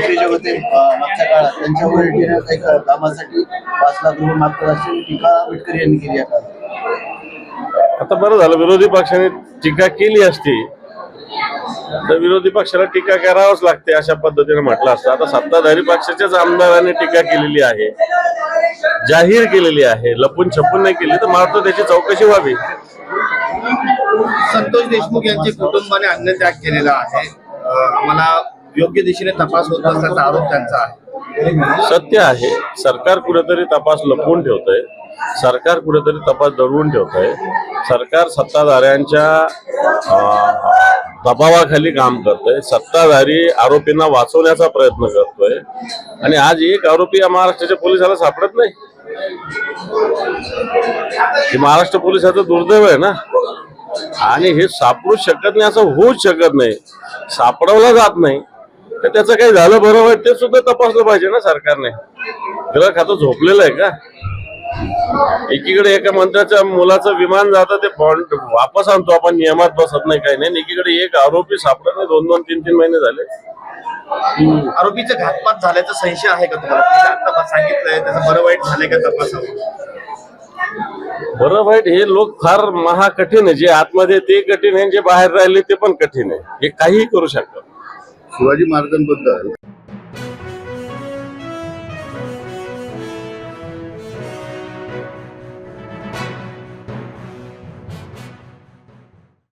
मंत्री जे होते मागच्या काळात त्यांच्यावर काही कामासाठी? पाच लाख रुपये मागतात अशी टीका आंबेडकर यांनी केली. आता बरं झालं विरोधी पक्षाने टीका केली असती तर विरोधी पक्षाला टीका करावंच लागते अशा पद्धतीने म्हटलं असतं. आता सत्ताधारी पक्षाच्याच आमदारांनी टीका केलेली आहे जाहीर केलेली आहे लपून छपून नाही केली तर मात्र त्याची चौकशी व्हावी. संतोष देशमुख यांच्या कुटुंबाने अन्नत्याग केलेला आहे. आम्हाला योग्य दिशेने तपास होत असल्याचा आरोप त्यांचा आहे. सत्य आहे सरकार कुठेतरी तपास लपवून ठेवतंय सरकार कुठेतरी तपास दडवून ठेवतंय सरकार सत्ताधाऱ्यांच्या दबावाखाली काम करतोय सत्ताधारी आरोपींना वाचवण्याचा प्रयत्न करतोय आणि आज एक आरोपी या महाराष्ट्राच्या पोलिसाला सापडत नाही. हे महाराष्ट्र पोलिसाचं दुर्दैव आहे ना? आणि हे सापडूच शकत नाही असं होऊच शकत नाही सापडवलं जात नाही. तर त्याचं काही झालं बरं वाईट ते सुद्धा तपासलं पाहिजे ना सरकारने. ग्रह खातं झोपलेलं आहे का? एकीकडे एका मंत्र्याच्या मुलाचं विमान जातं ते बॉन्ड वापस आणतो आपण नियमात बसत नाही काही नाही. एकीकडे एक आरोपी सापडत नाही दोन दोन तीन तीन महिने झाले. आरोपीचा घातपात झाल्याचा संशय आहे का तुम्हाला? सांगितलंय त्याचं बरं वाईट झालंय का तपासावं बरं वाईट हे लोक फार महाकठीण आहे. जे आतमध्ये ते कठीण आहे जे बाहेर राहिले ते पण कठीण आहे. हे काहीही करू शकतात. शिवाजी महाराजांबद्दल.